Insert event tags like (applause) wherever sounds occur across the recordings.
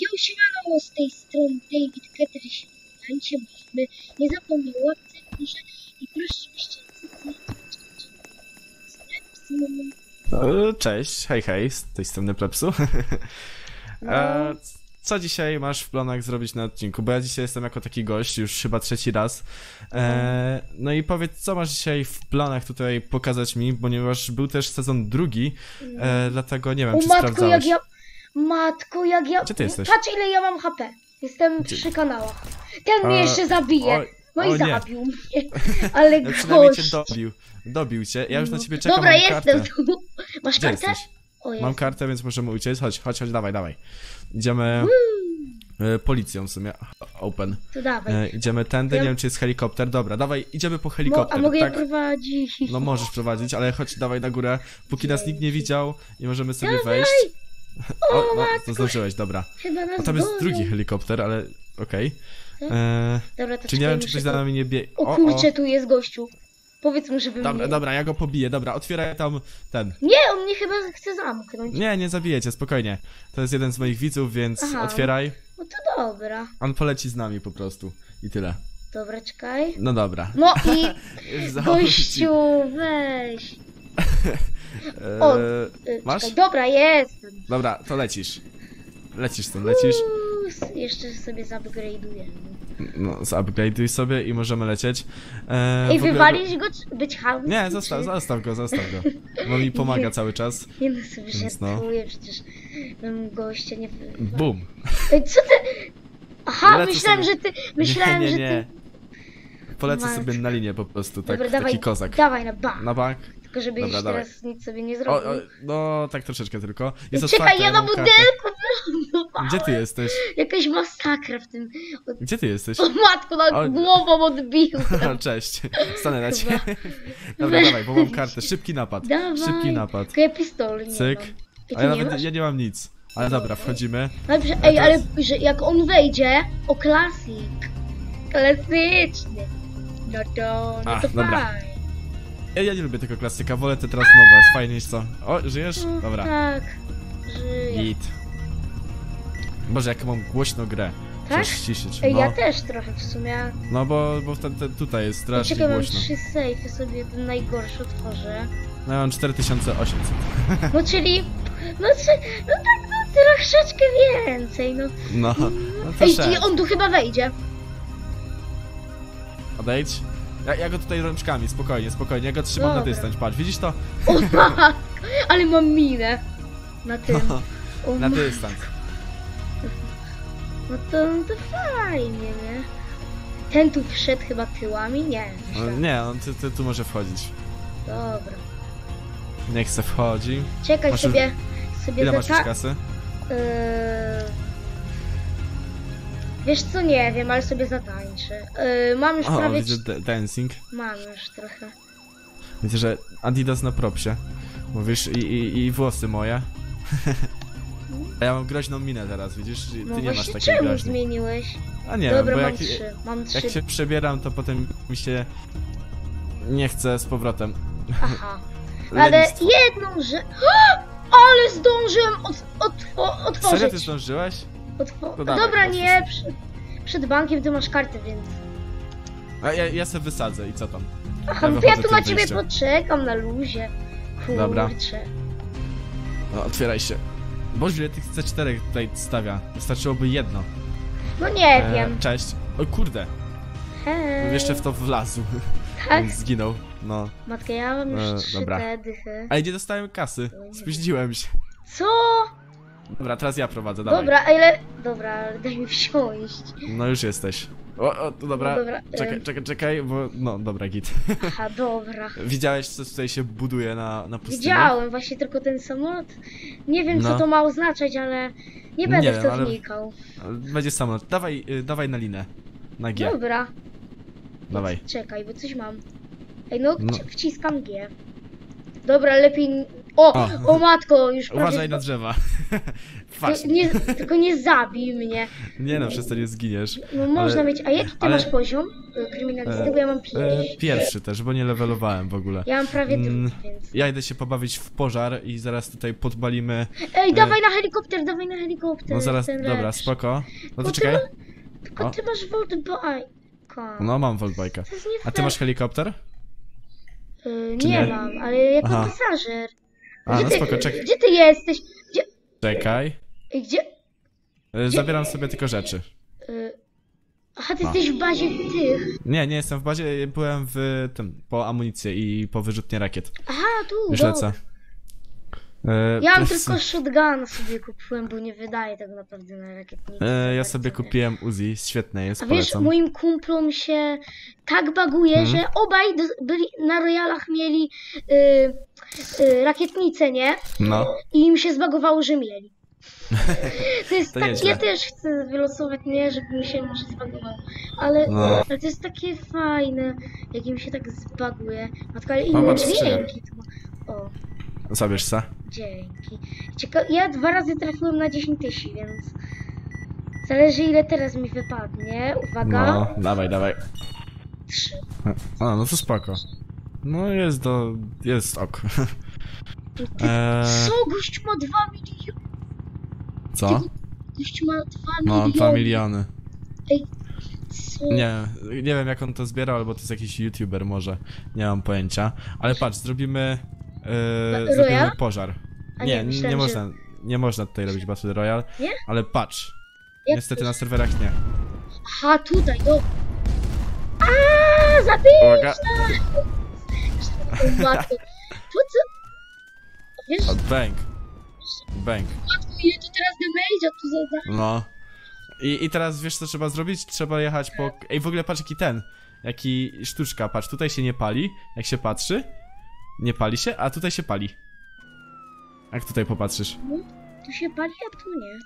Yo, siemano, z tej strony David Ketter, się byśmy nie zapomnij o łapce w górze i proszę, żebyście E, Cześć, hej hej, z tej strony Plepsu. (laughs) E, Co dzisiaj masz w planach zrobić na odcinku? Bo ja dzisiaj jestem jako taki gość, już chyba trzeci raz. E, no i powiedz, co masz dzisiaj w planach tutaj pokazać mi, ponieważ był też sezon drugi, e, dlatego nie wiem, O czy matko, sprawdzałeś. jak ja... Matko, jak ja... Gdzie ty jesteś? Patrz, ile ja mam HP. Jestem Gdzie- przy kanałach. Ten mnie A, jeszcze zabije. Oj, No i zabił mnie. (laughs) Ale ja przynajmniej cię dobił. Dobił cię, ja już na ciebie czekam, Dobra, jestem kartę. tu. (laughs) Masz Gdzie kartę? jesteś? O, Mam kartę, więc możemy uciec. Chodź, chodź, chodź, dawaj, dawaj. Idziemy e, policją w sumie. Open. To dawaj. E, idziemy tędy, Ja- nie wiem czy jest helikopter. Dobra, dawaj, idziemy po Mo- helikopter. a mogę tak? je prowadzić? No możesz prowadzić, ale chodź, dawaj na górę, póki nas nikt nie widział i możemy sobie Dawaj! wejść. O, O, no, matko. to zdążyłeś, dobra. Chyba nas O, tam jest gonią. drugi helikopter, ale okej. Tak? E, Dobra, to Czy nie czekaj, wiem, czy muszę ktoś to- za nami nie bie... O kurczę, tu jest gościu. Powiedz mu, żeby Dobra, mnie... dobra, ja go pobiję, dobra, otwieraj tam ten. Nie, on mnie chyba chce zamknąć. Nie, nie zabijecie, spokojnie. To jest jeden z moich widzów, więc Aha. otwieraj. No to dobra. On poleci z nami po prostu. I tyle. Dobra, czekaj. No dobra. No i (laughs) gościu, weź. O, y, masz? Czekaj, dobra, jestem. Dobra, to lecisz. Lecisz stąd, lecisz. Uuu, jeszcze sobie zupgrade'uję. No, zupgrade'uj sobie i możemy lecieć. E, Ej, w ogóle- wywalisz go, czy być chamski? Nie, zostaw, czy- zostaw go, zostaw go. Bo mi (laughs) pomaga cały czas. Nie no, sobie Więc no. żartuję, przecież bym gościa nie... wy- Bum. Ej, co ty... Aha, Lecę myślałem, sobie- że ty... Myślałem, nie, nie, że nie. ty... Polecę sobie na linię po prostu, tak, Dobra, taki dawaj, kozak. dawaj na bank. Na bank? Tylko żebyś Dobra, dawaj. teraz nic sobie nie O, zrobił. o, no, tak troszeczkę tylko. Jest Czekaj, otwarte, ja na mam kartę. budynku wylądowałem. Gdzie ty jesteś? Jakaś masakra w tym... Gdzie ty jesteś? o matko, na O- głową odbił. (laughs) Cześć. Stanę na ciebie. Dobra, (laughs) dawaj, bo mam kartę. Szybki napad. Dawaj. Szybki napad. Tylko ja pistol nie Cyk. mam. A ja nie nawet masz? ja nie mam nic. Ale dobra, wchodzimy. Dobrze, ej, ale że jak on wejdzie, o klasik, klasyczny, no to, no to dobra. fajnie. Ja, ja nie lubię tego klasyka, wolę te teraz nowe, jest fajnie niż co. O, żyjesz? No, Dobra. Tak, żyję. Git. Boże, jak mam głośną grę. Tak? Ściszyć. Ej, No, ja też trochę w sumie. no bo, bo ten, ten, tutaj jest strasznie Czekaj, mam głośno. trzy sejfy, sobie ten najgorszy otworzę. No ja mam 4800. No czyli, no, czy, no tak, no troszeczkę więcej, no. No, no to Ej, i on tu chyba wejdzie. Odejdź. Ja, ja go tutaj rączkami, spokojnie, spokojnie. Ja go trzymam na Dobra. dystans, patrz, widzisz to? O (laughs) matko, ale mam minę na tym. (laughs) O na ma- dystans. No to, no to fajnie, nie? Ten tu wszedł chyba tyłami? Nie. No, nie, on ty, ty, tu może wchodzić. Dobra. Niech se wchodzi. Czekaj Masz- sobie, Ile masz już ta... kasy? Yy... Wiesz co, nie wiem, ale sobie zatańczę. Yy, mam już O, prawie... widzę cz- da- dancing. Mam już trochę. Widzę, że Adidas na propsie. Mówisz, i, i, i włosy moje. (laughs) A ja mam groźną minę teraz, widzisz? Ty No nie masz właśnie, takiej czemu groźnej. zmieniłeś? A nie Dobra, wiem, bo mam jak, trzy. Mam trzy. jak się przebieram, to potem mi się nie chce z powrotem. Aha. (laughs) Ale Lenistwo. jedną, że... (gasps) Ale zdążyłem od, otwo, otworzyć. Serio ty zdążyłeś? Otwo... Dawaj, Dobra, nie, przy, przed bankiem ty masz kartę, więc... A ja, ja se wysadzę i co tam? Aha, Ja no ja tu na ciebie wyjściem. poczekam na luzie. Kurczę. Dobra. No, otwieraj się. Boże, ile tych C4 tutaj stawia. Wystarczyłoby jedno. No nie E, wiem. Cześć. O kurde, Hej. jeszcze w to wlazł. Tak? Zginął. No. Matka, ja mam już E, trzy dobra. te dychy. A nie dostałem kasy. Spóźniłem się. Co? Dobra, teraz ja prowadzę, dawaj. Dobra, a ile... Dobra, ale daj mi wsiąść. No już jesteś. O, o, to dobra. No dobra, Czekaj, czekaj, czekaj, bo... No, dobra, git. Aha, (laughs) dobra. Widziałeś, co tutaj się buduje na, na pustyni? Widziałem właśnie tylko ten samolot. Nie wiem, co No. to ma oznaczać, ale nie będę Nie w wiem, to ale- wnikał. Będzie samolot. Dawaj, y, dawaj na linę. Na G. Dobra. Dawaj. Czekaj, bo coś mam. Ej, no, No. wci- wciskam G. Dobra, lepiej... O, O. matko, już prawie... Uważaj na drzewa. (laughs) Patrz. nie, tylko nie zabij mnie. Nie no, przez to nie zginiesz. No można Ale- mieć. A jaki ty ale- masz poziom kryminalisty? E, Bo ja mam E, pięć. pierwszy też, bo nie levelowałem w ogóle. Ja mam prawie Mm, drugi, więc... Ja idę się pobawić w pożar i zaraz tutaj podbalimy. Ej, dawaj na helikopter, dawaj na helikopter. No zaraz, dobra, lepszy. spoko. No to ty czekaj. Tylko O. ty masz Voltbajka. No mam Voltbike'a. A ty masz helikopter? Y, czy nie, nie? mam, ale jako Aha. pasażer. A, Gdzie no ty, spoko, czekaj. Gdzie ty jesteś? Gdzie... Czekaj. Gdzie... E, Zabieram sobie tylko rzeczy. Y... Aha, ty No. jesteś w bazie tych. Nie, nie jestem w bazie, byłem w tym, po amunicję i po wyrzutnie rakiet. Aha, tu, Już dobra. lecę. E, Ja mam tylko shotguna sobie kupiłem, bo nie wydaje tak naprawdę na rakietnicy. E, ja sobie kupiłem Uzi, świetne jest, A wiesz, polecam. moim kumplom się tak baguje, Mhm. że obaj do, byli na royalach mieli y, y, rakietnicę, nie? No, I im się zbagowało, że mieli. (laughs) To jest To tak, nieźle. ja też chcę wylosować, nie, żeby mi się może zbagowało. Ale, No. ale to jest takie fajne, jak im się tak zbaguje. Matka, ale inne patrz, skrzynia. dźwięki to ma. O, zabierz se. dzięki. Cieka ja dwa razy trafiłem na 10 tysięcy, więc zależy ile teraz mi wypadnie. Uwaga, No, dawaj, dawaj. trzy. A, no to spoko. No jest do... jest ok. Ty, Eee, (laughs) co? Gość ma 2 miliony. co? Gość ma 2 No, miliony. 2 miliony. Co? Nie, nie wiem jak on to zbierał, albo to jest jakiś youtuber może. Nie mam pojęcia. Ale patrz, zrobimy... Yy, zrobimy pożar. A Nie, nie, nie, myślałem, że- można, nie można tutaj robić Battle Royale. Nie? Ale patrz. Jak Niestety na serwerach nie. Aha, tutaj, do. Aaa, zabij! Uwaga. O matko. Co? A Wiesz, matko, ile to teraz damage'a tu zada? No. I, I teraz wiesz co trzeba zrobić? Trzeba jechać po... Ej, w ogóle patrz jaki ten. Jaki sztuczka, patrz, tutaj się nie pali, jak się patrzy. Nie pali się, a tutaj się pali. Jak tutaj popatrzysz? Tu się pali, a tu nie.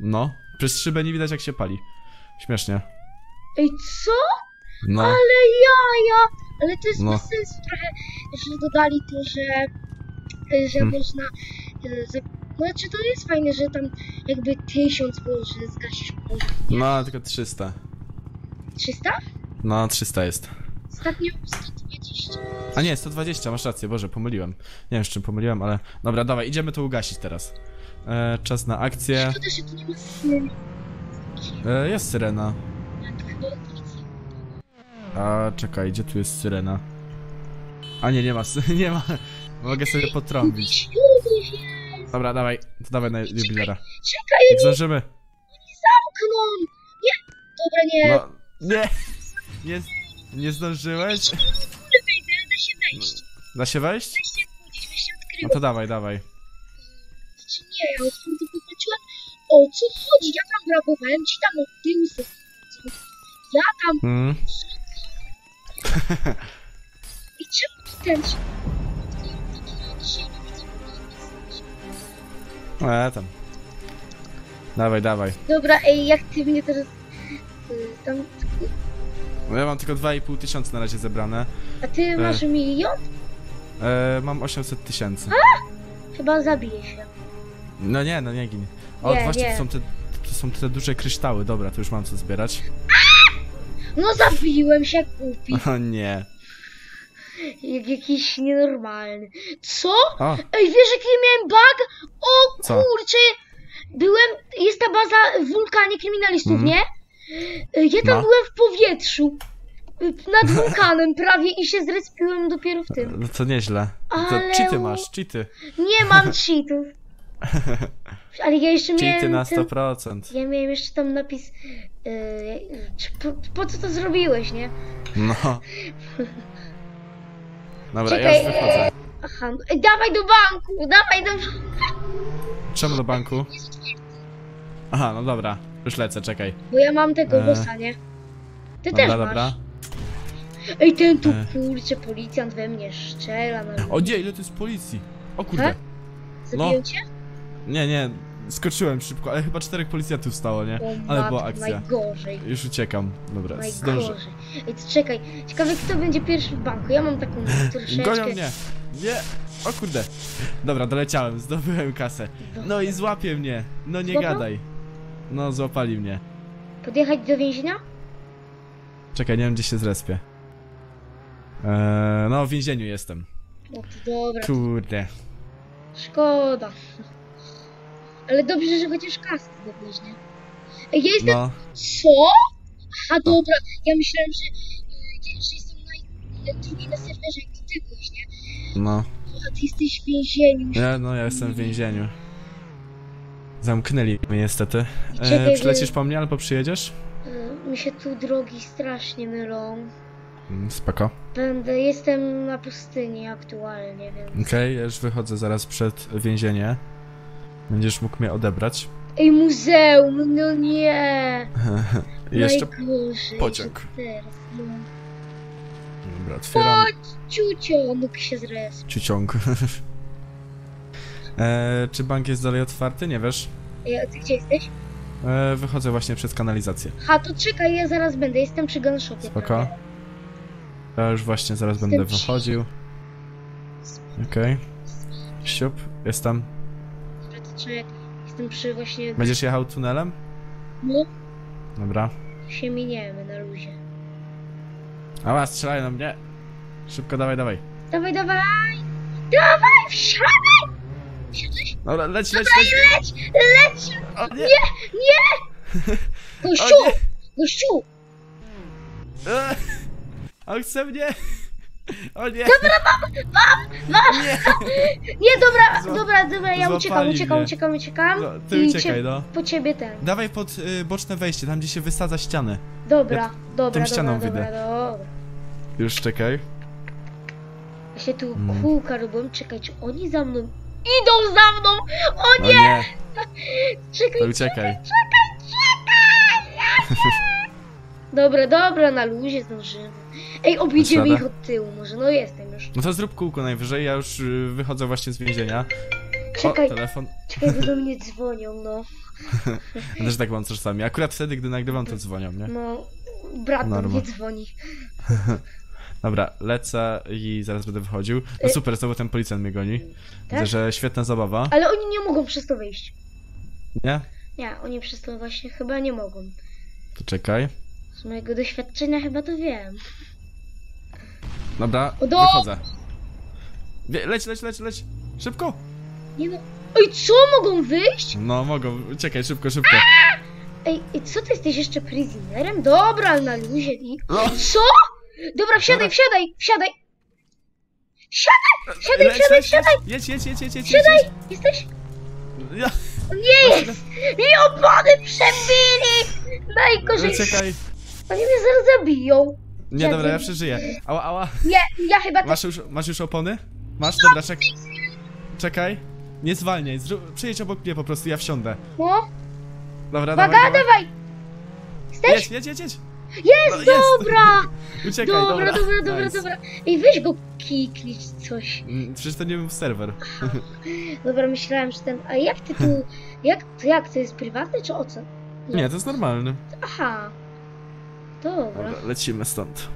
No. Przez szybę nie widać jak się pali. Śmiesznie. Ej, co? No. Ale jaja! Ale to jest No. bez sensu trochę, że dodali to, że, że Hmm. można... e, Za... Znaczy to jest fajne, że tam jakby tysiąc było, że zgasisz pożar. No, tylko 300. 300? No, 300 jest. Ostatnio 120. A nie, 120, masz rację, Boże, pomyliłem. Nie wiem z czym pomyliłem, ale... Dobra, dawaj, idziemy to ugasić teraz. E, czas na akcję. Szkoda, że tu nie ma. E, jest syrena. A czekaj, gdzie tu jest syrena? A nie, nie ma, sy- (laughs) nie ma. Mogę sobie potrąbić. Jest! Dobra, dawaj, to dawaj na jubilera. Czekaj, Jak zdążymy. zamkną! Nie! Dobra, nie. No, nie! (laughs) Nie, nie zdążyłeś? Da się wejść. Da się wejść? Da się wchodzić, da się No to dawaj, dawaj. Czy nie, ja otwórkę popatrzyłem. O co chodzi? Ja tam brabowałem ci tam od tyłu sobie. Ja tam... Hmm. (laughs) I czemu ten się... E, tam. Dawaj, dawaj. Dobra, ej, jak ty mnie teraz... y, Tam... No ja mam tylko 2,5 tysiąca na razie zebrane. A ty masz milion? E, mam 800 tysięcy. Chyba zabiję się. No nie, no nie gin. O, Nie, właśnie nie. to są te... To są te duże kryształy, dobra, to już mam co zbierać. No zabiłem się jak głupi. (laughs) O nie. Jak jakiś nienormalny. Co? O, Ej, wiesz jaki miałem bug? O Co? kurczę! Byłem, jest ta baza w wulkanie kryminalistów, Mhm. nie? Ej, Ja tam No. byłem w powietrzu. y, Nad wulkanem (laughs) prawie i się zrespiłem dopiero w tym. no to nieźle. To Ale cheaty masz, cheaty. Nie mam (laughs) cheatów. Ale ja jeszcze Cheaty miałem. na ten- 100%. Ja miałem jeszcze tam napis. Yy, czy, po, po co to zrobiłeś, nie? No. Dobra, Czekaj, ja już wychodzę. Aha, no- Ej, dawaj do banku, dawaj do. Czemu do banku? (laughs) Aha, no dobra. Już lecę, czekaj. Bo ja mam tego E. bossa, nie? Ty Dobra, też dobra. masz. Ej, ten tu E. kurczę, policjant we mnie strzela. Na... O nie, ile to jest policji? O kurde. Zabiję no. cię? Nie, nie. Skoczyłem szybko, ale chyba czterech policjantów stało, nie? O Ale była akcja. najgorzej. Już uciekam. Dobra, zdążę. Najgorzej. Ej, to czekaj. Ciekawe, kto będzie pierwszy w banku. Ja mam taką troszeczkę... Gonią mnie! Nie! O kurde. Dobra, doleciałem, zdobyłem kasę. No i złapie mnie. No nie Złapał? gadaj. No, złapali mnie. Podjechać do więzienia? Czekaj, nie wiem gdzie się zrespię. Eee, no, w więzieniu jestem. No to dobra, Kurde. szkoda. Ale dobrze, że chociaż kasę zdobyłeś, nie? Ej, Ja jestem... No, Co? Aha, dobra. Ja myślałem, że, y, że jestem na, drugi na serwerze, jak ty byłeś, nie? no. A ty jesteś w więzieniu. Ja, no, ja jestem w więzieniu. Zamknęli mnie niestety. Eee, przylecisz po mnie albo przyjedziesz? Y, Mi się tu drogi strasznie mylą. Mm, Spoko. Będę, jestem na pustyni aktualnie, więc... Okej, ja już wychodzę zaraz przed więzienie. Będziesz mógł mnie odebrać. Ej, muzeum, no nie! (laughs) Jeszcze Najgorzej, pociąg. Teraz, no. Dobra, otwieram Ciucio, mógł się zres. ciuciąg. (laughs) e, czy bank jest dalej otwarty? Nie wiesz? Ej, a ty gdzie jesteś? E, wychodzę właśnie przez kanalizację. Ha, to czekaj, ja zaraz będę, jestem przy gunshopie. Spoko. Ja już właśnie zaraz Jestem będę przy- wychodził. Okej. Siup, jestem. Dobra, to czekaj, jestem przy właśnie... Będziesz jechał tunelem? No, Dobra. się miniemy na luzie. Ała, strzelają na mnie. Szybko, dawaj, dawaj. Dawaj, dawaj! Dawaj, wsiadaj! Wsiadłeś? Dobra, leć, leć, leć. Leć, leć! O, nie. Nie! Gościu! (laughs) O nie. Gościu! E, (laughs) On chce mnie. (laughs) O nie. Nie. Nie, dobra, Zła- dobra, dobra, ja uciekam, uciekam, mnie. uciekam, uciekam. No, ty I uciekaj, no. po ciebie ten. Dawaj pod y, boczne wejście, tam gdzie się wysadza ściany. Dobra, dobra, tą ścianą dobra, wyjdę. dobra, dobra. Już czekaj. Ja się tu Mm. kółka robią, czekaj, czy oni za mną idą za mną? O O nie! nie, Czekaj, to uciekaj. (laughs) dobra, dobra, na luzie zdążymy. Ej, objedziemy ich od tyłu może, no jestem już. No to zrób kółko najwyżej, ja już y, wychodzę właśnie z więzienia. Czekaj. O, telefon. Czekaj, bo do (laughs) mnie dzwonią, no. Ja (laughs) też tak mam czasami. Akurat wtedy, gdy nagrywam, to dzwonią, nie? No, brat do Norma. mnie dzwoni. Dobra, lecę i zaraz będę wychodził. No Y- super, znowu ten policjant mnie goni. Widzę, Tak? że świetna zabawa. Ale oni nie mogą przez to wyjść. Nie? Nie, oni przez to właśnie chyba nie mogą. To czekaj. Z mojego doświadczenia chyba to wiem. Dobra, O, do- wychodzę. Wie- Leć, leć, leć, leć. Szybko! Nie no. Ej, co? Mogą wyjść? No, mogą. Uciekaj, szybko, szybko. Ej, ej co ty jesteś jeszcze prisonerem? Dobra, na luzie i... No. Co? Dobra, wsiadaj, wsiadaj, wsiadaj! Siadaj, siadaj, Leć, siadaj, leć, siadaj! Jedź, jedź, jedź, jedź, jedź. Siadaj! jedź. Jesteś? Ja, Nie jest! Mi opony przebili! Najgorzej! Uciekaj. Oni mnie zaraz zabiją. Nie, dobra, ja przeżyję. Ała, ała. Nie, ja chyba też... Masz już, masz już opony? Masz? Dobra, czek... Czekaj. Nie zwalniaj, zrób... przyjedź obok mnie po prostu, ja wsiądę. No, Dobra, uwaga, dawaj, dawaj. dawaj! Jesteś? Jedź, jedź, jedź. Jest, No, jest. dobra! (laughs) Uciekaj, Dobra, dobra. dobra, dobra, Nice. dobra. Ej, weź go kiknij czy coś. Mm, Przecież to nie był serwer. (laughs) (laughs) Dobra, myślałem, że ten... A jak ty tu... Jak, to jak, to jest prywatne czy o co? Nie, to jest normalny. Aha. Dobra, Dobra, lecimy stąd.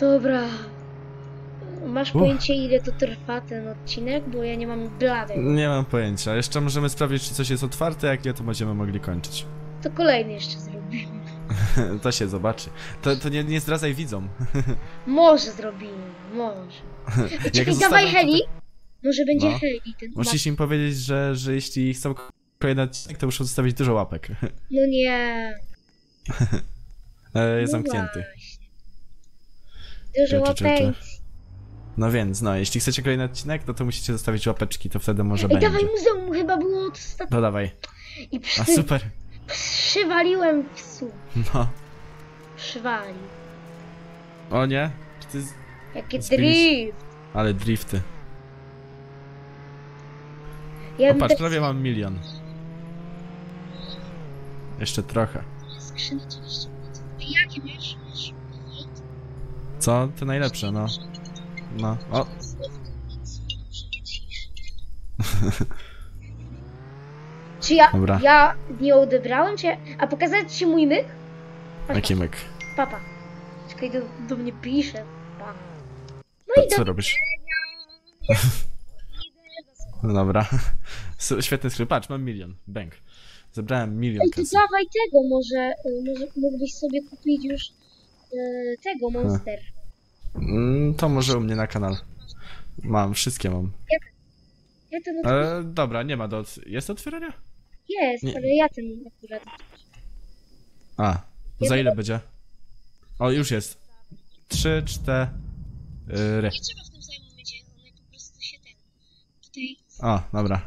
dobra. Masz Uff. pojęcie ile to trwa ten odcinek? Bo ja nie mam bladej. Nie mam pojęcia. Jeszcze możemy sprawdzić, czy coś jest otwarte, jak nie, to będziemy mogli kończyć. To kolejny jeszcze zrobimy. (laughs) to się zobaczy. To, to nie, nie zdradzaj widzom. (laughs) Może zrobimy, może. (laughs) Jak Czekaj, zostawią dawaj heli. Może będzie No. heli ten. Musisz im powiedzieć, że, że jeśli chcą kolejny odcinek, to muszą zostawić dużo łapek. No nie. E, jest No zamknięty. właśnie. Dużo łapek. No więc, no, jeśli chcecie kolejny odcinek, no to musicie zostawić łapeczki, to wtedy może Ej, będzie. dawaj muzeum chyba było ostatnio. No dawaj. I A przy... super. Przywaliłem słup. No. Przywalił. O nie? Czy ty... z- Jakie Zbiliś- drift. Ale drifty. Ja O patrz, prawie mam milion. Jeszcze trochę. Skrzynę 30%. Ej, Jakie masz? Masz? Co? To najlepsze, no. No. O, (laughs) Czy ja, Dobra. ja nie odebrałem? Czy ja... A pokazać ci mój myk? Patrz, jaki myk. Papa. Czekaj, do, do mnie pisze. Pa. No To i co do... robisz? No (laughs) dobra. Świetny skrypt. Patrz, mam milion. Bank. Zebrałem milion Ej, to kasy. dawaj tego może, y, może mógłbyś sobie kupić już y, tego Monster. Mm, to może u mnie na kanał. Mam, wszystkie mam. Ja otw- E, dobra, nie ma do... Jest do otwierania? Jest, nie. ale ja ten akurat. A, za ile będzie? O, już jest. Trzy, cztery. Nie trzeba w tym momencie, one po prostu się ten. Tutaj. O, dobra.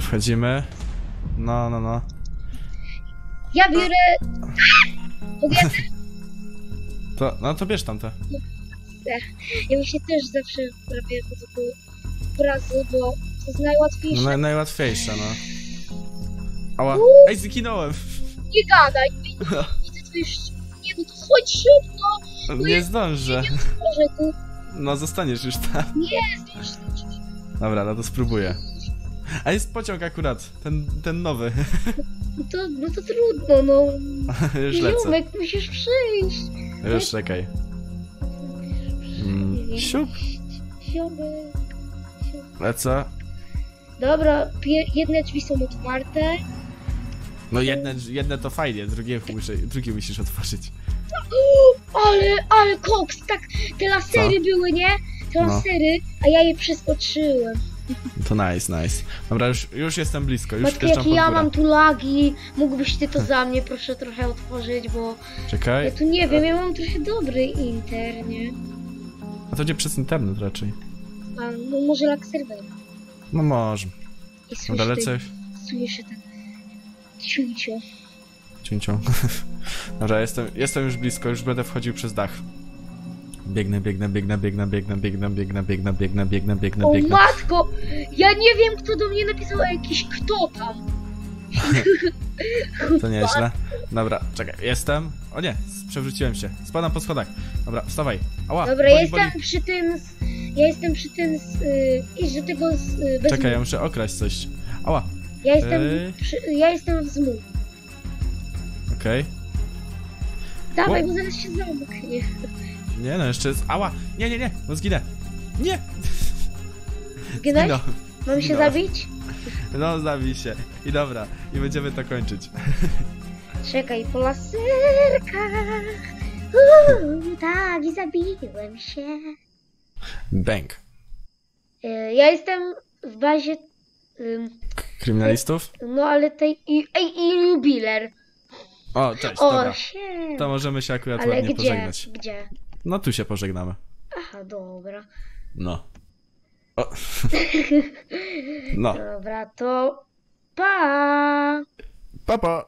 Wchodzimy. No, no, no. Ja biorę. (laughs) To, no to bierz tamte. ja właśnie też zawsze robię po typu obrazy, bo to jest No, najłatwiejsze. naj, najłatwiejsze, no. Ała. Ej, zginąłem. (laughs) Nie gadaj, widzę twoje Nie no to chodź szybko, Nie zdążę. może tu. No, zostaniesz już tam. Nie, zdąż, zdąż. Dobra, no to spróbuję. A jest pociąg akurat. Ten, ten nowy. No to, no to trudno, no. (laughs) już lecę. Ziomek, musisz przyjść. Już czekaj. Mm, siup. Ziomek. Lecę. Dobra, pie- jedne drzwi są otwarte. No jedne, jedne to fajnie, drugie, muszę, drugie musisz otworzyć. Ale, ale koks, tak, te lasery były, nie? Te No. lasery, a ja je przeskoczyłem. To nice, nice. Dobra, już, już jestem blisko, już Matko, wjeżdżam jakie pod ja górę. mam tu lagi. Mógłbyś ty to za mnie proszę trochę otworzyć, bo ja Czekaj. tu nie wiem, ja mam trochę dobry inter, nie? A to gdzie przez internet raczej. A, no może lak serwer. No może. I Dobra, słyszę, lecę. słyszę ten ciucio. Cięcią. Dobra, jestem, jestem już blisko, już będę wchodził przez dach. Biegnę, biegnę, biegnę, biegnę, biegnę, biegnę, biegnę, biegnę, biegnę, biegnę, biegnę, O biegnę. matko! Ja nie wiem, kto do mnie napisał, a jakiś kto tam. To nieźle. Dobra, czekaj, jestem. O nie, przewróciłem się. Spadam po schodach. Dobra, wstawaj. Ała, Dobra, boli, jestem boli. przy tym. Z, ja jestem przy tym. Z, y, idź do tego z. Y, bez Czekaj, ja mu. muszę okraść coś. Ała, ja jestem. Ej. Przy, ja jestem w zmu. okej. Dawaj, O. bo zaraz się zamknie. Nie no, jeszcze jest... Ała! Nie, nie, nie, no zginę. Nie! Zginąłeś? No, Mam się zginąłem. zabić? no zabij się. I dobra, i będziemy to kończyć. Czekaj, po laserkach. Uuu, tak, i zabiłem się. Bang. Y, ja jestem w bazie. ym, Kryminalistów? no ale tej. I, ej, i jubiler. O, cześć, O, dobra. się. To możemy się akurat Ale ładnie gdzie? pożegnać. Gdzie? No tu się pożegnamy. Aha, dobra. No. O. (laughs) No. Dobra, to. Pa! Papa!